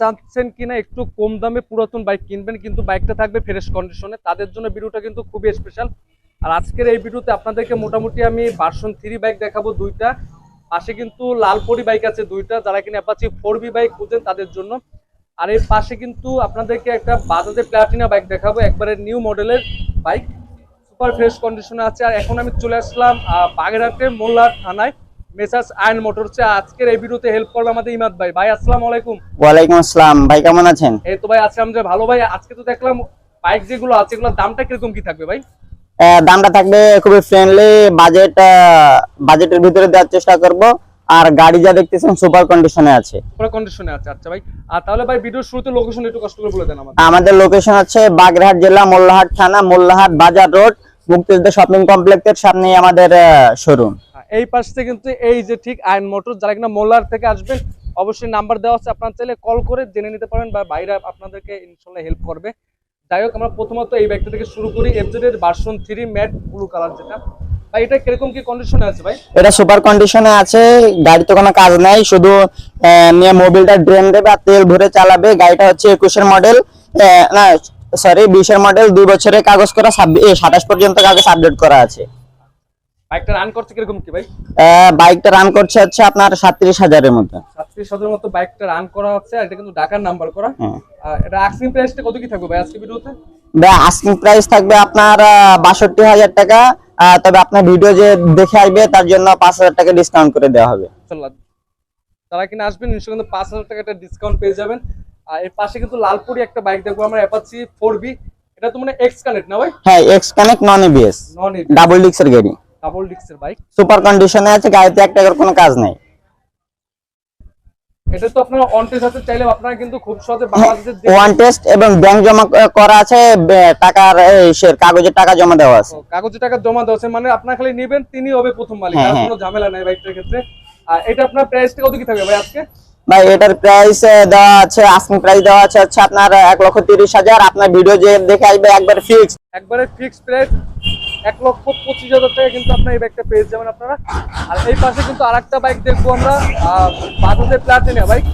চাচ্ছেন কিনা একটু কম দামে পুরাতন বাইক কিনবেন, কিন্তু বাইকটা থাকবে ফ্রেশ কন্ডিশনে তাদের জন্য ভিডিওটা কিন্তু খুবই স্পেশাল আর আজকের এই ভিডিওতে আপনাদেরকে মোটামুটি আমি ভার্সন থ্রি বাইক দেখাবো দুইটা। পাশে কিন্তু লালপরি বাইক আছে দুইটা। যারা কিনা অ্যাপাচি ফোর বি বাইক খুঁজেন তাদের জন্য। আর এর পাশে কিন্তু আপনাদেরকে একটা বাজাজের প্লাটিনা বাইক দেখাবো, একবারে নিউ মডেলের বাইক সুপার ফ্রেশ কন্ডিশনে আছে। আর এখন আমি চলে আসলাম বাগেরহাটের মোল্লার থানায়। মেসার্স আয়ন মোটরসে আজকের এই ভিডিওতে হেল্প করবে আমাদের ইমাদ ভাই। ভাই আসসালামু আলাইকুম। ওয়ালাইকুম আসসালাম। ভাই কেমন আছেন? এই তো ভাই আজকে আমাদের ভালো ভাই। আজকে তো দেখলাম বাইক যেগুলো আছে এগুলোর দামটা কীরকম কি থাকবে ভাই? দামটা থাকবে খুবই ফ্রেন্ডলি বাজেট বাজেটের ভিতরে দেওয়ার চেষ্টা করব। আর গাড়ি যা দেখতেছেন সুপার কন্ডিশনে আছে। পুরো কন্ডিশনে আছে আচ্ছা ভাই। আর তাহলে ভাই ভিডিওর শুরুতে লোকেশন একটু কষ্ট করে বলে দেন আমাদের। আমাদের লোকেশন আছে বাগেরহাট জেলা মোল্লাহাট থানা মোল্লাহাট বাজার রোড মুক্তিযুদ্ধ শপিং কমপ্লেক্সের সামনেই আমাদের শোরুম এই পাশ কিন্তু এই যে ঠিক আয়ন মোটর, যারা কিনা মোল্লার থেকে আসবেন, অবশ্যই নাম্বার দেওয়া আছে। আপনার চাইলে কল করে জেনে নিতে পারেন বা বাইরে আপনাদেরকে ইনশাল্লাহ হেল্প করবে। যাই হোক, আমরা প্রথমত এই ব্যাগটা থেকে শুরু করি। এফজেড এর version three matte blue colour যেটা। কীরকম কি কন্ডিশনে আছে ভাই? এটা সুপার কন্ডিশনে আছে। কোনো কাজ নাই, শুধু নিয়ে মোবিলটা ড্রেন দেবে তেল ভরে চালাবে। গাড়িটা হচ্ছে একুশের মডেল না মডেল দুই বছরের কাগজ করা সাতাশ পর্যন্ত কাগজ আপডেট করা আছে। বাইকটা রান করছে কীরকম কি ভাই? বাইকটা রান করছে হচ্ছে আপনার সাতত্রিশ হাজারের মতো সাতত্রিশ হাজার মতো বাইকটা রান করা হচ্ছে এটা কিন্তু ঢাকার নাম্বার করা। হ্যাঁ। এটা আক্সিং প্রাইসটা কত কি থাকবে ভাই আজকে ভিডিওতে আস্কিং প্রাইস থাকবে আপনার বাষট্টি হাজার টাকা। তবে আপনার ভিডিও যে দেখে আসবে তার জন্য পাঁচ হাজার টাকা ডিসকাউন্ট করে দেওয়া হবে। তারা কিনা আসবেন নিশ্চয় কিন্তু পাঁচ হাজার টাকা একটা ডিসকাউন্ট পেয়ে যাবেন। আর এর পাশে কিন্তু লালপুরি একটা বাইক দেখব আমরা অ্যাপাচি ফোর বি এটা তো মানে এক্স কানেক্ট না ভাই? হ্যাঁ X connect non ABS non double ডিক্সের গাড়ি। ডাবল ডিস্কের বাইক সুপার কন্ডিশনে আছে গাড়িতে এক টাকার কোনো কাজ নেই। এটা তো আপনারা অন টেস্ট আছে চাইলে আপনারা কিন্তু খুব সহজে ওয়ান টেস্ট এবং ব্যাংক জমা করা আছে টাকার কাগজের টাকা জমা দেওয়া আছে। টাকা জমা দেওয়া আছে, মানে আপনার খালি নেবেন তিনি হবে প্রথম মালিক হ্যাঁ, আর হ্যাঁ। কোনো ঝামেলা নাই বাইকটার ক্ষেত্রে। আর এটা আপনার প্রাইসটা কত কি থাকবে ভাই আজকে? ভাই এটার প্রাইস দেওয়া আছে আস্কিং প্রাইস দেওয়া আছে হচ্ছে আপনার এক লক্ষ তিরিশ হাজার। আপনার ভিডিও যে দেখে আসবে একবার ফিক্স একবারে ফিক্সড প্রাইস এক লক্ষ পঁচিশ হাজার টাকা কিন্তু আপনার এই বাইকটা পেয়ে যাবেন আপনারা। আর এই পাশে কিন্তু আরেকটা বাইক দেখব আমরা বাজাজের প্লাটিনা বাইক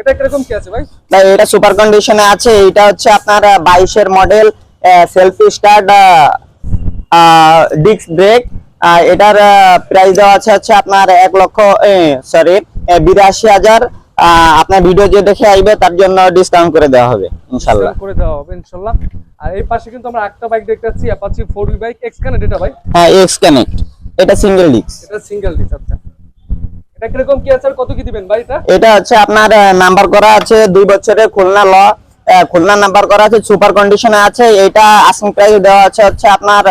এটা কীরকম কি আছে ভাই? ভাই, এটা সুপার কন্ডিশনে আছে। এটা হচ্ছে আপনার বাইশের model self start disc brake এটার প্রাইস দেওয়া আছে হচ্ছে আপনার এক লক্ষ সরি বিরাশি হাজার। আপনার ভিডিও যে দেখে আসবে তার জন্য ডিসকাউন্ট করে দেওয়া হবে ইনশাল্লাহ Sell করে দেওয়া হবে ইনশাল্লাহ আর এই পাশে কিন্তু আমরা একটা বাইক দেখতে পাচ্ছি Apache four V bike X connect এটা ভাই? হ্যাঁ এক্স কানেক্ট এটা সিঙ্গেল ডিস্ক এটা সিঙ্গেল ডিস আচ্ছা। এটা কীরকম কি আছে আর কত কি দিবেন ভাই এটা? এটা হচ্ছে আপনার নাম্বার করা আছে দুই বছরের খুলনা ল খুলনা নাম্বার করা আছে সুপার কন্ডিশনে আছে। এটা আস্কিং প্রাইস দেওয়া আছে হচ্ছে আপনার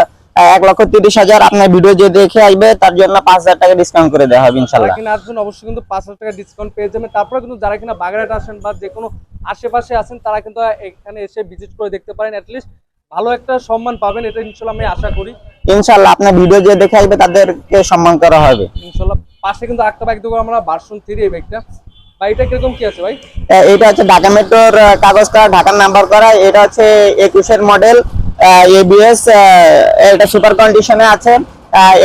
এক লক্ষ তিরিশ হাজার আপনার ভিডিও যে দেখে আসবে তার জন্য পাঁচ হাজার টাকা ডিসকাউন্ট করে দেওয়া হবে ইনশাল্লাহ। কিনা আসবেন অবশ্যই কিন্তু পাঁচ হাজার টাকা ডিসকাউন্ট পেয়ে যাবেন। তারপরে কিন্তু যারা কিনা বাগেরহাট আসেন বা যে কোনো আশেপাশে আছেন তারা কিন্তু এখানে এসে ভিজিট করে দেখতে পারেন। অ্যাটলিস্ট ভালো একটা সম্মান পাবেন এটা ইনশাল্লাহ আমি আশা করি। ইনশাল্লাহ আপনার ভিডিও যে দেখে আসবে তাদেরকে সম্মান করা হবে। ইনশাল্লাহ পাশে কিন্তু একটা বাইক দেবো আমরা ভার্সন থ্রি এই বাইকটা বাইকটা কীরকম কি আছে ভাই? এটা হচ্ছে ঢাকা মেট্রোর কাগজ করা ঢাকার নাম্বার করা। এটা হচ্ছে একুশের মডেল এবিএস এটা সুপার কন্ডিশনে আছে।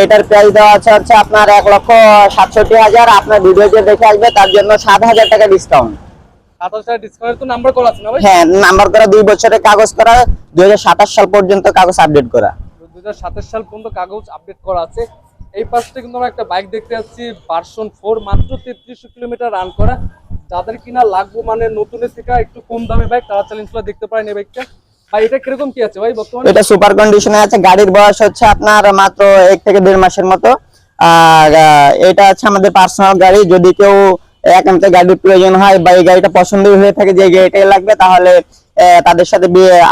এটার প্রাইস দেওয়া আছে হচ্ছে আপনার এক লক্ষ সাতষট্টি হাজার। আপনার ভিডিও যে দেখে আসবে তার জন্য সাত হাজার টাকা ডিসকাউন্ট হ্যাঁ নাম্বার করা দুই বছরের কাগজ করা দুই হাজার সাতাশ সাল পর্যন্ত কাগজ আপডেট করা। সাতাশ সাল পর্যন্ত কাগজ আপডেট করা আছে। এই পাশটা কিন্তু আমরা একটা বাইক দেখতে যাচ্ছি ভার্সন ফোর মাত্র তেত্রিশশো কিলোমিটার রান করা। যাদের কিনা লাগবে মানে নতুনের থেকে একটু কম দামে বাইক তারা চালিয়ে দেখতে পারেন এই বাইকটা এটা কীরকম কি আছে? ভাই বর্তমানে এটা সুপার কন্ডিশনে আছে। গাড়ির বয়স হচ্ছে আপনার মাত্র এক থেকে দেড় মাসের মতো। আর এটা হচ্ছে আমাদের পার্সোনাল গাড়ি। যদি কেউ একান্ত গাড়ির প্রয়োজন হয় বা এই গাড়িটা পছন্দ হয়ে থাকে যে গাড়িটাই লাগবে তাহলে তাদের সাথে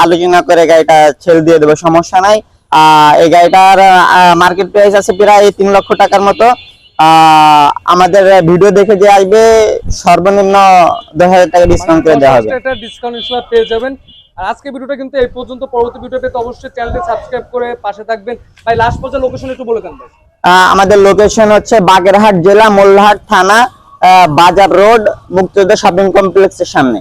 আলোচনা করে গাড়িটা ছেড়ে দিয়ে দেবো। সমস্যা নাই। এই গাড়িটার মার্কেট প্রাইস আছে প্রায় তিন লক্ষ টাকার মতো। আহ, আমাদের ভিডিও দেখে যে আসবে সর্বনিম্ন দশ হাজার টাকা ডিসকাউন্ট করে দেওয়া হবে। ডিসকাউন্ট পেয়ে যাবেন। আর আজকে ভিডিওটা কিন্তু এই পর্যন্ত। পরবর্তী ভিডিও পেতে অবশ্যই চ্যানেলটি সাবস্ক্রাইব করে পাশে থাকবেন। ভাই লাস্ট পর্যন্ত লোকেশন একটু বলে দেন আমাদের লোকেশন হচ্ছে বাগেরহাট জেলা, মোল্লাহাট থানা বাজার রোড, মুক্তিযোদ্ধা শপিং কমপ্লেক্সের সামনে।